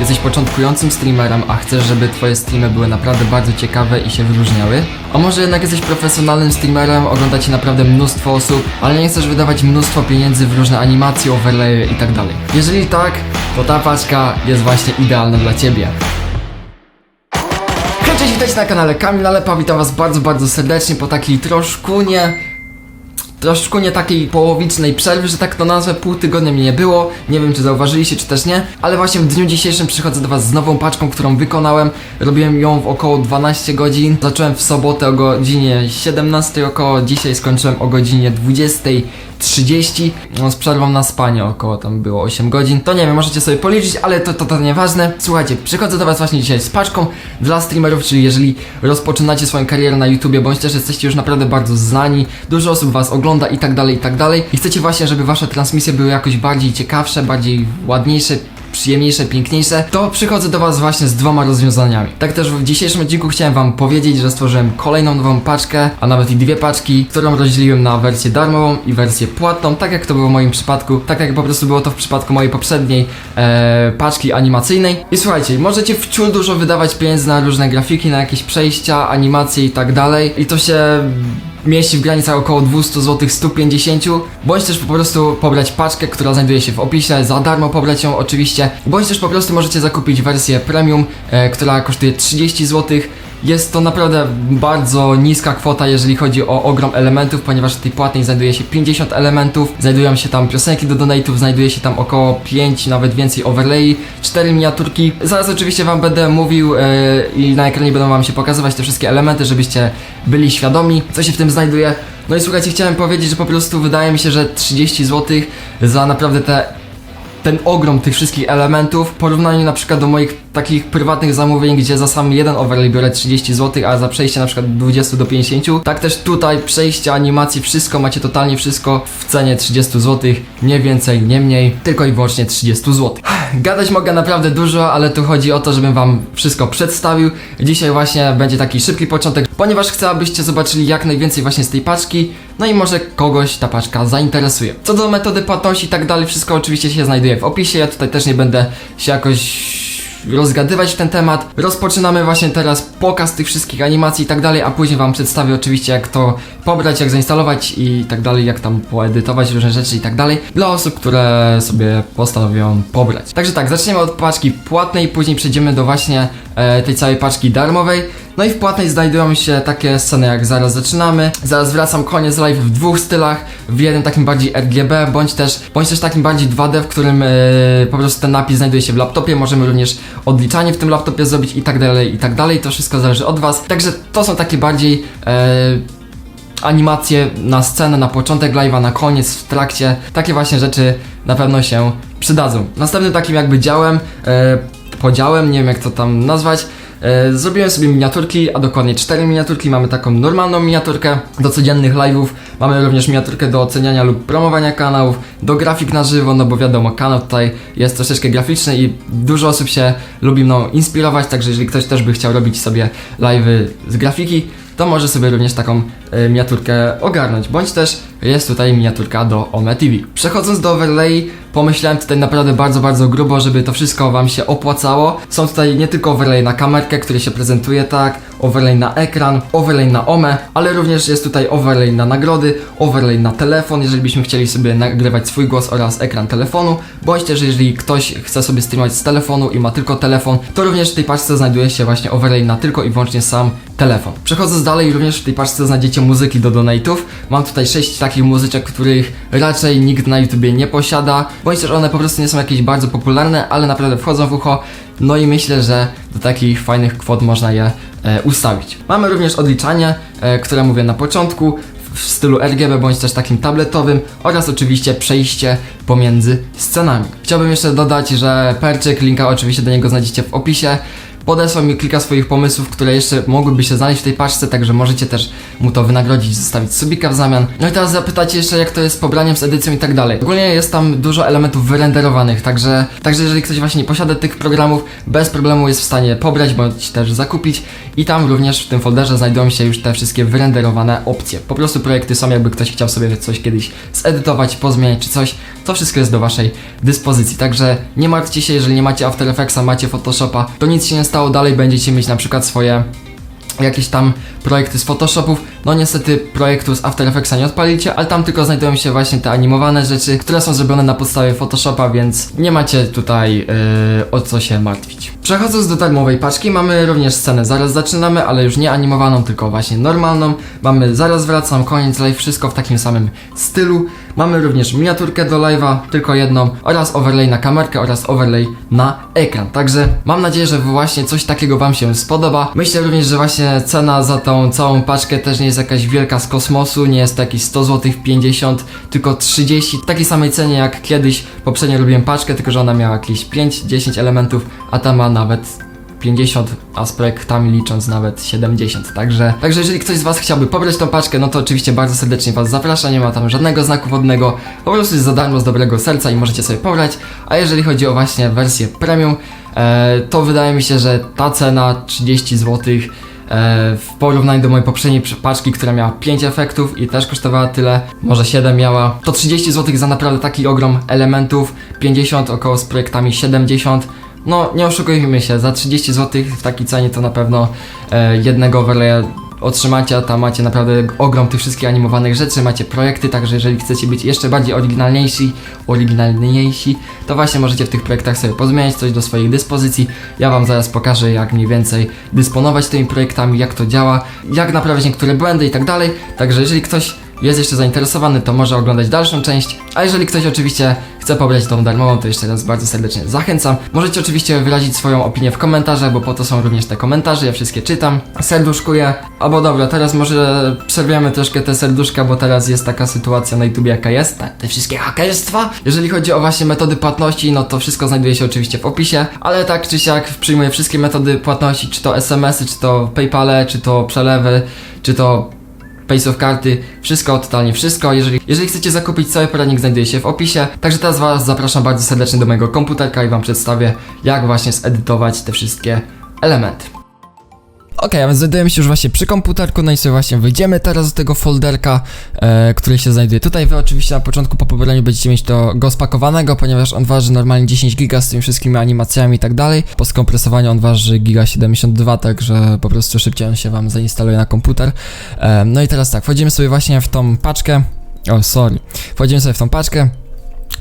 jesteś początkującym streamerem, a chcesz, żeby twoje streamy były naprawdę bardzo ciekawe i się wyróżniały? A może jednak jesteś profesjonalnym streamerem, ogląda cię naprawdę mnóstwo osób, ale nie chcesz wydawać mnóstwo pieniędzy w różne animacje, overlaye i tak. Jeżeli tak, to ta paczka jest właśnie idealna dla ciebie. Cześć, witajcie na kanale Kamil Nalepa, witam was bardzo, bardzo serdecznie po takiej troszkę nie... Troszkę nie takiej połowicznej przerwy, że tak to nazwę, pół tygodnia mnie nie było, nie wiem czy zauważyliście czy też nie, ale właśnie w dniu dzisiejszym przychodzę do was z nową paczką, którą wykonałem, robiłem ją w około 12 godzin, zacząłem w sobotę o godzinie 17 około, dzisiaj skończyłem o godzinie 20.30, no z przerwą na spanie około tam było 8 godzin, to nie wiem, możecie sobie policzyć, ale to, to, to nieważne. Słuchajcie, przychodzę do was właśnie dzisiaj z paczką dla streamerów, czyli jeżeli rozpoczynacie swoją karierę na YouTubie, bądź też jesteście już naprawdę bardzo znani, dużo osób was ogląda i tak dalej, i tak dalej i chcecie właśnie, żeby wasze transmisje były jakoś bardziej ciekawsze, bardziej ładniejsze, przyjemniejsze, piękniejsze, to przychodzę do Was właśnie z dwoma rozwiązaniami. Tak też w dzisiejszym odcinku chciałem Wam powiedzieć, że stworzyłem kolejną nową paczkę, a nawet i dwie paczki, którą rozdzieliłem na wersję darmową i wersję płatną, tak jak to było w moim przypadku, tak jak po prostu było to w przypadku mojej poprzedniej e, paczki animacyjnej. I słuchajcie, możecie wciul dużo wydawać pieniędzy na różne grafiki, na jakieś przejścia, animacje i tak dalej i to się mieści w granicach około 200 zł, 150, bądź też po prostu pobrać paczkę, która znajduje się w opisie, za darmo pobrać ją oczywiście, bądź też po prostu możecie zakupić wersję premium, e, która kosztuje 30 zł. Jest to naprawdę bardzo niska kwota, jeżeli chodzi o ogrom elementów, ponieważ w tej płatnej znajduje się 50 elementów, znajdują się tam piosenki do donate'ów, znajduje się tam około 5, nawet więcej overlay, 4 miniaturki. Zaraz oczywiście wam będę mówił e, i na ekranie będą wam się pokazywać te wszystkie elementy, żebyście byli świadomi, co się w tym znajduje. No i słuchajcie, chciałem powiedzieć, że po prostu wydaje mi się, że 30 zł za naprawdę te ten ogrom tych wszystkich elementów w porównaniu na przykład do moich takich prywatnych zamówień, gdzie za sam jeden overlay biorę 30 zł, a za przejście na przykład 20 do 50. Tak też tutaj przejście, animacji, wszystko macie totalnie wszystko w cenie 30 zł, nie więcej, nie mniej, tylko i wyłącznie 30 zł. Gadać mogę naprawdę dużo, ale tu chodzi o to, żebym wam wszystko przedstawił. Dzisiaj właśnie będzie taki szybki początek, ponieważ chcę, abyście zobaczyli jak najwięcej właśnie z tej paczki, no i może kogoś ta paczka zainteresuje. Co do metody płatności i tak dalej, wszystko oczywiście się znajduje w opisie. Ja tutaj też nie będę się jakoś rozgadywać ten temat. Rozpoczynamy właśnie teraz pokaz tych wszystkich animacji i tak dalej, a później wam przedstawię oczywiście jak to pobrać, jak zainstalować i tak dalej, jak tam poedytować różne rzeczy i tak dalej dla osób, które sobie postanowią pobrać. Także tak, zaczniemy od paczki płatnej, później przejdziemy do właśnie e, tej całej paczki darmowej. No i w płatnej znajdują się takie sceny jak zaraz zaczynamy, zaraz wracam, koniec live w dwóch stylach, w jednym takim bardziej RGB, bądź też, bądź też takim bardziej 2D, w którym e, po prostu ten napis znajduje się w laptopie, możemy również odliczanie w tym laptopie zrobić i tak dalej, i tak dalej, to wszystko zależy od Was. Także to są takie bardziej e, animacje na scenę, na początek live'a, na koniec, w trakcie, takie właśnie rzeczy na pewno się przydadzą. Następnym takim jakby działem, e, podziałem, nie wiem jak to tam nazwać, Zrobiłem sobie miniaturki, a dokładnie cztery miniaturki. Mamy taką normalną miniaturkę do codziennych live'ów. Mamy również miniaturkę do oceniania lub promowania kanałów, do grafik na żywo, no bo wiadomo, kanał tutaj jest troszeczkę graficzny i dużo osób się lubi mną inspirować, także jeżeli ktoś też by chciał robić sobie live'y z grafiki, to może sobie również taką e, miniaturkę ogarnąć, bądź też jest tutaj miniaturka do Ome TV. Przechodząc do overlay, pomyślałem tutaj naprawdę bardzo, bardzo grubo, żeby to wszystko Wam się opłacało. Są tutaj nie tylko overlay na kamerkę, który się prezentuje tak, overlay na ekran, overlay na OME, ale również jest tutaj overlay na nagrody, overlay na telefon, jeżeli byśmy chcieli sobie nagrywać swój głos oraz ekran telefonu, bądź też jeżeli ktoś chce sobie streamować z telefonu i ma tylko telefon, to również w tej paczce znajduje się właśnie overlay na tylko i wyłącznie sam telefon. Przechodząc dalej, również w tej paczce znajdziecie muzyki do donate'ów. Mam tutaj 6 takich muzyczek, których raczej nikt na YouTubie nie posiada, bądź też one po prostu nie są jakieś bardzo popularne, ale naprawdę wchodzą w ucho. No i myślę, że do takich fajnych kwot można je e, ustawić. Mamy również odliczanie, e, które mówię na początku, w stylu RGB bądź też takim tabletowym oraz oczywiście przejście pomiędzy scenami. Chciałbym jeszcze dodać, że Perczyk, linka oczywiście do niego znajdziecie w opisie. Podesłał mi kilka swoich pomysłów, które jeszcze mogłyby się znaleźć w tej paczce, także możecie też mu to wynagrodzić, zostawić subika w zamian. No i teraz zapytacie jeszcze, jak to jest z pobraniem, z edycją i tak dalej. Ogólnie jest tam dużo elementów wyrenderowanych, także, także jeżeli ktoś właśnie nie posiada tych programów, bez problemu jest w stanie pobrać bądź też zakupić i tam również w tym folderze znajdują się już te wszystkie wyrenderowane opcje. Po prostu projekty są, jakby ktoś chciał sobie coś kiedyś zedytować, pozmieniać czy coś, to wszystko jest do waszej dyspozycji. Także nie martwcie się, jeżeli nie macie After Effectsa, macie Photoshopa, to nic się nie stało, dalej będziecie mieć na przykład swoje jakieś tam projekty z Photoshopów. No niestety projektu z After Effectsa nie odpalicie, ale tam tylko znajdują się właśnie te animowane rzeczy, które są zrobione na podstawie Photoshopa, więc nie macie tutaj yy, o co się martwić. Przechodząc do darmowej paczki, mamy również scenę zaraz zaczynamy, ale już nie animowaną, tylko właśnie normalną. Mamy zaraz wracam, koniec live, wszystko w takim samym stylu. Mamy również miniaturkę do live'a, tylko jedną, oraz overlay na kamerkę oraz overlay na ekran. Także mam nadzieję, że właśnie coś takiego Wam się spodoba. Myślę również, że właśnie cena za tą całą paczkę też nie jest jakaś wielka z kosmosu, nie jest to jakieś 100 zł, 50, tylko 30. W takiej samej cenie jak kiedyś poprzednio robiłem paczkę, tylko że ona miała jakieś 5-10 elementów, a ta ma nawet 50, a z licząc nawet 70. Także, także jeżeli ktoś z Was chciałby pobrać tą paczkę, no to oczywiście bardzo serdecznie Was zapraszam. Nie ma tam żadnego znaku wodnego, po prostu jest za darmo z dobrego serca i możecie sobie pobrać. A jeżeli chodzi o właśnie wersję premium, e, to wydaje mi się, że ta cena 30 zł. E, w porównaniu do mojej poprzedniej paczki, która miała 5 efektów i też kosztowała tyle, może 7 miała, to 30 zł za naprawdę taki ogrom elementów, 50 około z projektami 70. No, nie oszukujmy się, za 30 zł w takiej cenie to na pewno e, jednego overlaya otrzymacie, a tam macie naprawdę ogrom tych wszystkich animowanych rzeczy, macie projekty, także jeżeli chcecie być jeszcze bardziej oryginalniejsi, oryginalniejsi, to właśnie możecie w tych projektach sobie pozmieniać coś do swojej dyspozycji. Ja Wam zaraz pokażę, jak mniej więcej dysponować tymi projektami, jak to działa, jak naprawiać niektóre błędy i tak dalej. Także jeżeli ktoś jest jeszcze zainteresowany, to może oglądać dalszą część. A jeżeli ktoś oczywiście chce pobrać tą darmową, to jeszcze raz bardzo serdecznie zachęcam. Możecie oczywiście wyrazić swoją opinię w komentarzach, bo po to są również te komentarze, ja wszystkie czytam, serduszkuję. Albo dobra, teraz może przerwiemy troszkę te serduszka, bo teraz jest taka sytuacja na YouTube jaka jest, te, te wszystkie hakerstwa. Jeżeli chodzi o właśnie metody płatności, no to wszystko znajduje się oczywiście w opisie, ale tak czy siak przyjmuję wszystkie metody płatności, czy to SMS-y, czy to Paypale, czy to przelewy, czy to Pace of karty, wszystko, totalnie wszystko. Jeżeli, jeżeli chcecie zakupić cały poradnik, znajduje się w opisie. Także teraz Was zapraszam bardzo serdecznie do mojego komputerka i Wam przedstawię, jak właśnie zedytować te wszystkie elementy. Okej, a więc znajdujemy się już właśnie przy komputerku, no i sobie właśnie wyjdziemy teraz z tego folderka, e, który się znajduje tutaj. Wy oczywiście na początku po pobraniu będziecie mieć to go spakowanego, ponieważ on waży normalnie 10 giga z tymi wszystkimi animacjami i tak dalej. Po skompresowaniu on waży giga 72, także po prostu szybciej on się wam zainstaluje na komputer. E, no i teraz tak, wchodzimy sobie właśnie w tą paczkę. O, sorry. Wchodzimy sobie w tą paczkę.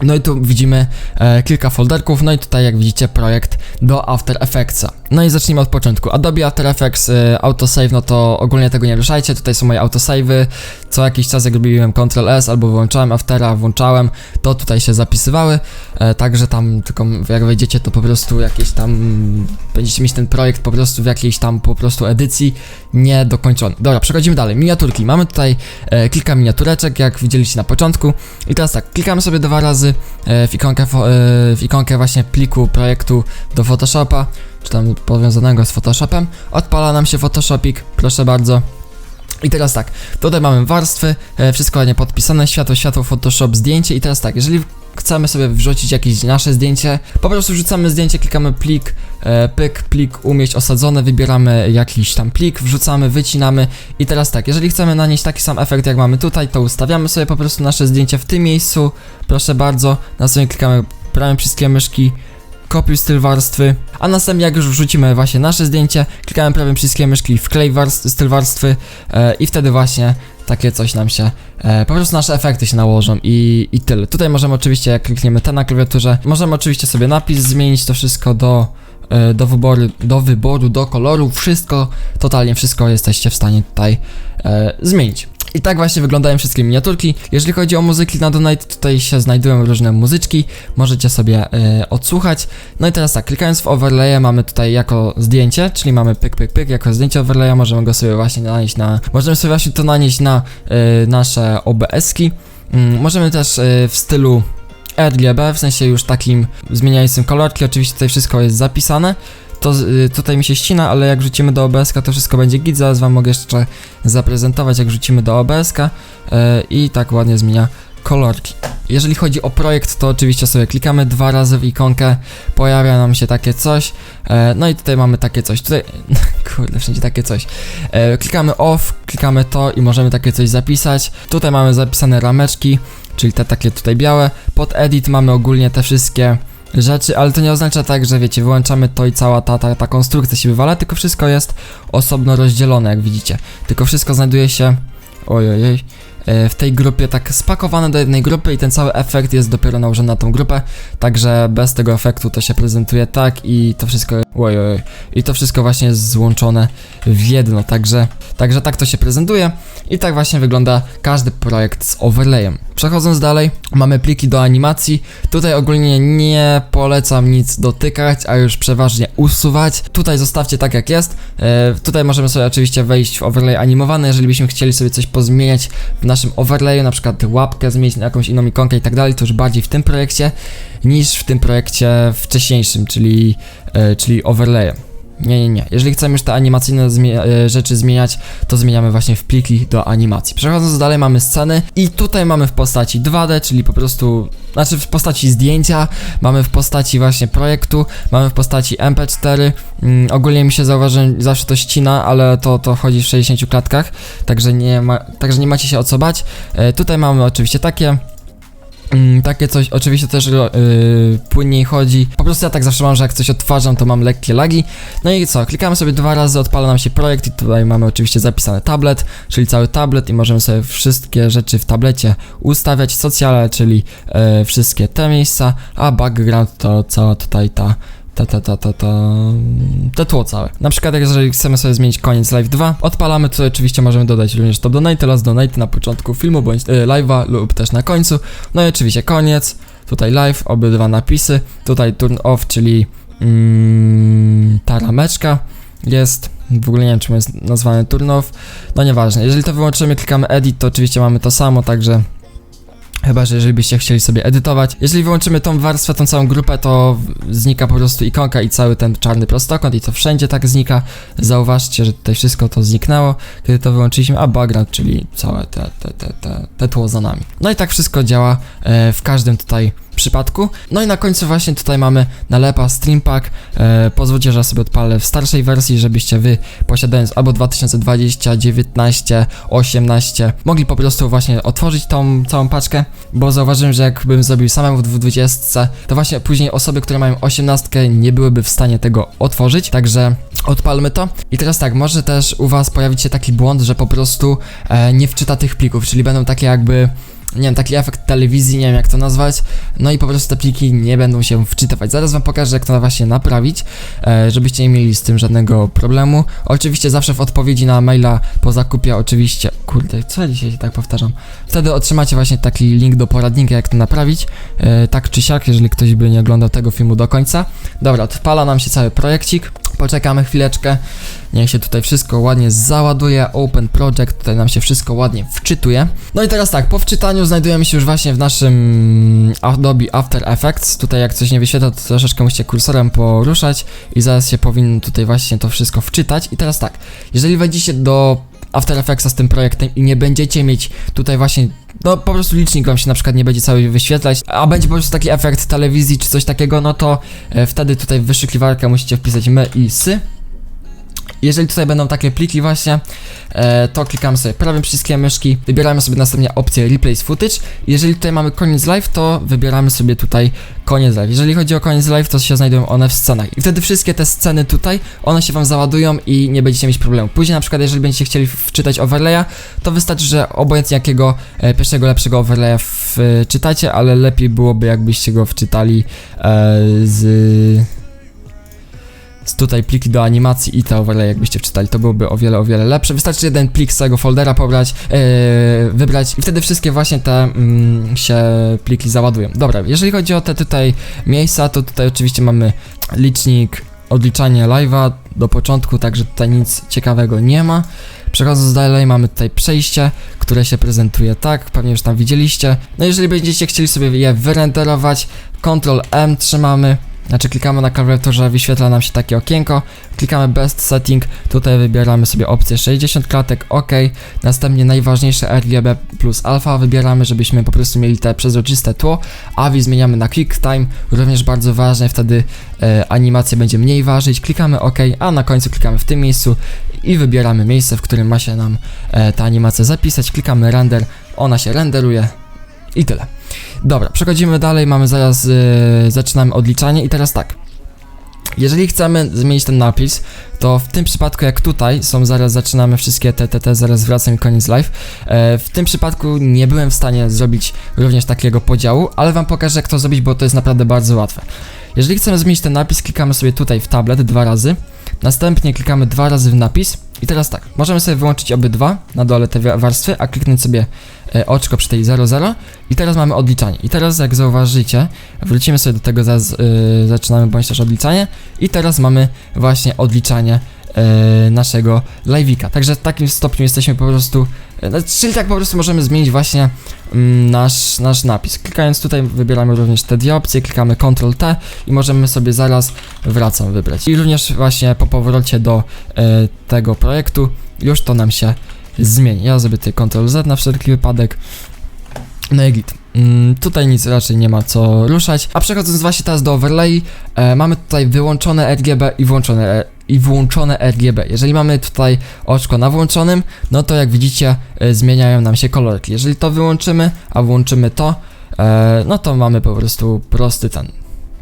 No i tu widzimy e, kilka folderków, no i tutaj jak widzicie projekt do After Effectsa. No i zacznijmy od początku. Adobe After Effects e, Autosave, no to ogólnie tego nie ruszajcie, tutaj są moje autosave'y. Co jakiś czas jak robiłem Ctrl S albo wyłączałem Aftera, włączałem, to tutaj się zapisywały. E, także tam tylko jak wejdziecie to po prostu jakieś tam będziecie mieć ten projekt po prostu w jakiejś tam po prostu edycji niedokończony. Dobra, przechodzimy dalej. Miniaturki. Mamy tutaj e, kilka miniatureczek, jak widzieliście na początku. I teraz tak, klikamy sobie dwa razy e, w, ikonkę, e, w ikonkę właśnie pliku projektu do Photoshopa, czy tam powiązanego z Photoshopem. Odpala nam się Photoshopik, proszę bardzo. I teraz tak, tutaj mamy warstwy, e, wszystko ładnie podpisane, światło, światło, Photoshop, zdjęcie i teraz tak, jeżeli chcemy sobie wrzucić jakieś nasze zdjęcie, po prostu wrzucamy zdjęcie, klikamy plik, e, pyk, plik, umieść osadzone, wybieramy jakiś tam plik, wrzucamy, wycinamy i teraz tak, jeżeli chcemy nanieść taki sam efekt jak mamy tutaj, to ustawiamy sobie po prostu nasze zdjęcie w tym miejscu, proszę bardzo, następnie klikamy prawym przyciskiem myszki, kopiuj styl warstwy, a następnie jak już wrzucimy właśnie nasze zdjęcie, klikamy prawym przyciskiem myszki wklej warstw, styl warstwy e, i wtedy właśnie takie coś nam się, e, po prostu nasze efekty się nałożą i, i tyle. Tutaj możemy oczywiście, jak klikniemy te na klawiaturze, możemy oczywiście sobie napis zmienić, to wszystko do, e, do, wyboru, do wyboru, do koloru, wszystko, totalnie wszystko jesteście w stanie tutaj e, zmienić. I tak właśnie wyglądają wszystkie miniaturki. Jeżeli chodzi o muzyki na Donate, tutaj się znajdują różne muzyczki, możecie sobie e, odsłuchać. No i teraz tak, klikając w overlay mamy tutaj jako zdjęcie, czyli mamy pyk, pyk, pyk, jako zdjęcie overlaya, możemy go sobie właśnie nanieść na, możemy sobie właśnie to nanieść na e, nasze OBS-ki. Mm, możemy też e, w stylu RGB, w sensie już takim zmieniającym kolorki, oczywiście tutaj wszystko jest zapisane. To y, tutaj mi się ścina, ale jak wrzucimy do OBS to wszystko będzie git, zaraz wam mogę jeszcze zaprezentować jak wrzucimy do OBS y, i tak ładnie zmienia kolorki. Jeżeli chodzi o projekt, to oczywiście sobie klikamy dwa razy w ikonkę, pojawia nam się takie coś, e, no i tutaj mamy takie coś, tutaj, kurde, wszędzie takie coś. E, klikamy off, klikamy to i możemy takie coś zapisać. Tutaj mamy zapisane rameczki, czyli te takie tutaj białe. Pod edit mamy ogólnie te wszystkie rzeczy, ale to nie oznacza tak, że wiecie, wyłączamy to i cała ta, ta, ta konstrukcja się wywala, tylko wszystko jest osobno rozdzielone, jak widzicie. Tylko wszystko znajduje się, ojojej, e, w tej grupie tak spakowane do jednej grupy i ten cały efekt jest dopiero nałożony na tą grupę, także bez tego efektu to się prezentuje tak i to wszystko, ojoj, i to wszystko właśnie jest złączone w jedno, także, także tak to się prezentuje i tak właśnie wygląda każdy projekt z overlayem. Przechodząc dalej, mamy pliki do animacji. Tutaj ogólnie nie polecam nic dotykać, a już przeważnie usuwać. Tutaj zostawcie tak jak jest. E, tutaj możemy sobie oczywiście wejść w overlay animowany, jeżeli byśmy chcieli sobie coś pozmieniać w naszym overlayu, na przykład łapkę zmienić na jakąś inną ikonkę i tak dalej, to już bardziej w tym projekcie niż w tym projekcie wcześniejszym, czyli, e, czyli overlayem. Nie, nie, nie. Jeżeli chcemy już te animacyjne e, rzeczy zmieniać, to zmieniamy właśnie w pliki do animacji. Przechodząc dalej mamy sceny i tutaj mamy w postaci 2D, czyli po prostu, znaczy w postaci zdjęcia, mamy w postaci właśnie projektu, mamy w postaci MP4. Mm, ogólnie mi się zauważyłem, zawsze to ścina, ale to, to chodzi w 60 klatkach, także nie, ma, także nie macie się o co bać. E, tutaj mamy oczywiście takie takie coś oczywiście też yy, płynniej chodzi. Po prostu ja tak zawsze mam, że jak coś odtwarzam, to mam lekkie lagi. No i co? Klikamy sobie dwa razy, odpala nam się projekt i tutaj mamy oczywiście zapisany tablet, czyli cały tablet i możemy sobie wszystkie rzeczy w tablecie ustawiać. Socjale, czyli yy, wszystkie te miejsca, a background to cała tutaj ta ta, ta, ta, ta, ta, te tło całe. Na przykład jeżeli chcemy sobie zmienić koniec live 2, odpalamy, tutaj oczywiście możemy dodać również top donate, last donate na początku filmu bądź y, live'a lub też na końcu. No i oczywiście koniec, tutaj live, obydwa napisy, tutaj turn off, czyli mm, ta rameczka jest, w ogóle nie wiem czym jest nazwany turn off, no nieważne. Jeżeli to wyłączymy, klikamy edit, to oczywiście mamy to samo, także Chyba, że jeżeli byście chcieli sobie edytować. Jeżeli wyłączymy tą warstwę, tą całą grupę, to znika po prostu ikonka i cały ten czarny prostokąt i to wszędzie tak znika. Zauważcie, że tutaj wszystko to zniknęło, kiedy to wyłączyliśmy, a background, czyli całe te, te, te, te, te tło za nami. No i tak wszystko działa e, w każdym tutaj przypadku. No i na końcu właśnie tutaj mamy nalepa Stream Pack. E, pozwólcie, że sobie odpalę w starszej wersji, żebyście wy posiadając albo 2020, 19, 18 mogli po prostu właśnie otworzyć tą całą paczkę, bo zauważyłem, że jakbym zrobił samemu w 20, to właśnie później osoby, które mają 18 nie byłyby w stanie tego otworzyć, także odpalmy to. I teraz tak, może też u was pojawić się taki błąd, że po prostu e, nie wczyta tych plików, czyli będą takie jakby nie wiem, taki efekt telewizji, nie wiem jak to nazwać, no i po prostu te pliki nie będą się wczytywać. Zaraz wam pokażę, jak to właśnie naprawić, e, żebyście nie mieli z tym żadnego problemu. Oczywiście zawsze w odpowiedzi na maila po zakupie, oczywiście, kurde, co ja dzisiaj tak powtarzam, wtedy otrzymacie właśnie taki link do poradnika, jak to naprawić, e, tak czy siak, jeżeli ktoś by nie oglądał tego filmu do końca. Dobra, odpala nam się cały projekcik, poczekamy chwileczkę, Niech się tutaj wszystko ładnie załaduje. Open Project, tutaj nam się wszystko ładnie wczytuje. No i teraz tak, po wczytaniu znajdujemy się już właśnie w naszym Adobe After Effects. Tutaj jak coś nie wyświetla, to troszeczkę musicie kursorem poruszać i zaraz się powinno tutaj właśnie to wszystko wczytać. I teraz tak, jeżeli wejdziecie do After Effectsa z tym projektem i nie będziecie mieć tutaj właśnie no po prostu licznik wam się na przykład nie będzie cały wyświetlać, a będzie po prostu taki efekt telewizji czy coś takiego, no to e, wtedy tutaj w wyszukiwarkę musicie wpisać my i sy jeżeli tutaj będą takie pliki właśnie, e, to klikamy sobie prawym przyciskiem myszki, wybieramy sobie następnie opcję Replace Footage. Jeżeli tutaj mamy koniec live, to wybieramy sobie tutaj koniec live. Jeżeli chodzi o koniec live, to się znajdują one w scenach. I wtedy wszystkie te sceny tutaj, one się wam załadują i nie będziecie mieć problemu. Później na przykład, jeżeli będziecie chcieli wczytać overlaya, to wystarczy, że obojętnie jakiego e, pierwszego, lepszego overlaya wczytacie, ale lepiej byłoby jakbyście go wczytali e, z tutaj pliki do animacji i te overlay jakbyście wczytali, to byłoby o wiele, o wiele lepsze. Wystarczy jeden plik z tego foldera pobrać, yy, wybrać i wtedy wszystkie właśnie te mm, się pliki załadują. Dobra, jeżeli chodzi o te tutaj miejsca, to tutaj oczywiście mamy licznik odliczania live'a do początku, także tutaj nic ciekawego nie ma. Przechodząc dalej, mamy tutaj przejście, które się prezentuje tak, pewnie już tam widzieliście. No jeżeli będziecie chcieli sobie je wyrenderować, Ctrl M trzymamy, znaczy klikamy na klawiaturze, wyświetla nam się takie okienko, klikamy Best Setting, tutaj wybieramy sobie opcję 60 klatek, OK, następnie najważniejsze RGB plus alfa wybieramy, żebyśmy po prostu mieli te przezroczyste tło, AVI zmieniamy na Quick Time, również bardzo ważne, wtedy e, animacja będzie mniej ważyć, klikamy OK, a na końcu klikamy w tym miejscu i wybieramy miejsce, w którym ma się nam e, ta animacja zapisać, klikamy render, ona się renderuje i tyle. Dobra, przechodzimy dalej, mamy zaraz, e, zaczynamy odliczanie i teraz tak. Jeżeli chcemy zmienić ten napis, to w tym przypadku jak tutaj są, zaraz zaczynamy wszystkie te zaraz wracam i koniec live. E, w tym przypadku nie byłem w stanie zrobić również takiego podziału, ale wam pokażę jak to zrobić, bo to jest naprawdę bardzo łatwe. Jeżeli chcemy zmienić ten napis, klikamy sobie tutaj w tablet dwa razy, następnie klikamy dwa razy w napis i teraz tak, możemy sobie wyłączyć obydwa na dole te wa- warstwy, a kliknąć sobie e, oczko przy tej 00 i teraz mamy odliczanie. I teraz jak zauważycie, wrócimy sobie do tego, zaraz e, zaczynamy bądź też odliczanie i teraz mamy właśnie odliczanie e, naszego live'ika. Także w takim stopniu jesteśmy po prostu, no, czyli tak po prostu możemy zmienić właśnie mm, nasz, nasz napis. Klikając tutaj wybieramy również te dwie opcje, klikamy Ctrl T i możemy sobie zaraz wracam wybrać. I również właśnie po powrocie do e, tego projektu już to nam się zmieni. Ja zrobię tutaj Ctrl Z na wszelki wypadek. No i git. Mm, tutaj nic raczej nie ma co ruszać. A przechodząc właśnie teraz do overlay, e, mamy tutaj wyłączone RGB i włączone e, i włączone RGB. Jeżeli mamy tutaj oczko na włączonym, no to jak widzicie e, zmieniają nam się kolorki. Jeżeli to wyłączymy, a włączymy to, e, no to mamy po prostu prosty ten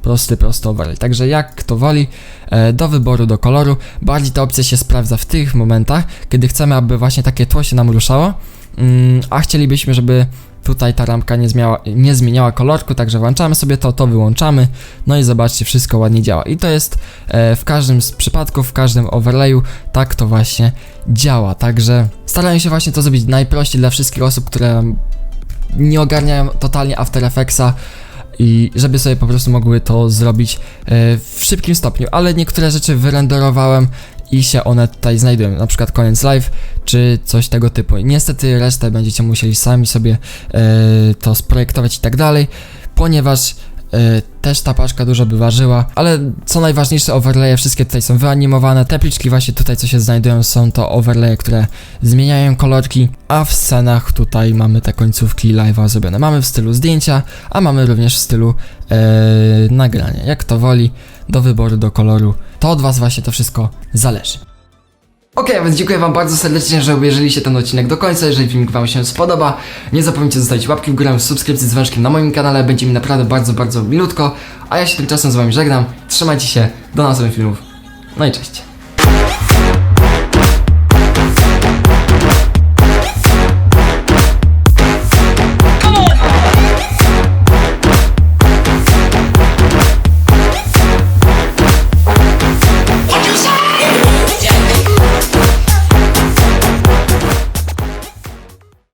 prosty, prosty overlay. Także jak kto woli, e, do wyboru, do koloru. Bardziej ta opcja się sprawdza w tych momentach, kiedy chcemy, aby właśnie takie tło się nam ruszało, mm, a chcielibyśmy, żeby tutaj ta ramka nie, zmiała, nie zmieniała kolorku, także włączamy sobie to, to wyłączamy, no i zobaczcie, wszystko ładnie działa. I to jest e, w każdym z przypadków, w każdym overlayu, tak to właśnie działa. Także starałem się właśnie to zrobić najprościej dla wszystkich osób, które nie ogarniają totalnie After Effectsa i żeby sobie po prostu mogły to zrobić e, w szybkim stopniu, ale niektóre rzeczy wyrenderowałem i się one tutaj znajdują, na przykład koniec live, czy coś tego typu. Niestety resztę będziecie musieli sami sobie e, to sprojektować i tak dalej, ponieważ też ta paczka dużo by ważyła, ale co najważniejsze overlaye wszystkie tutaj są wyanimowane, te pliczki właśnie tutaj co się znajdują są to overlaye, które zmieniają kolorki, a w scenach tutaj mamy te końcówki live'a zrobione. Mamy w stylu zdjęcia, a mamy również w stylu e, nagrania. Jak to woli, do wyboru, do koloru, to od was właśnie to wszystko zależy. A więc dziękuję wam bardzo serdecznie, że obejrzeliście ten odcinek do końca. Jeżeli filmik wam się spodoba, nie zapomnijcie zostawić łapki w górę, subskrypcji z dzwoneczkiem na moim kanale. Będzie mi naprawdę bardzo, bardzo milutko. A ja się tymczasem z wami żegnam. Trzymajcie się, do następnych filmów. No i cześć.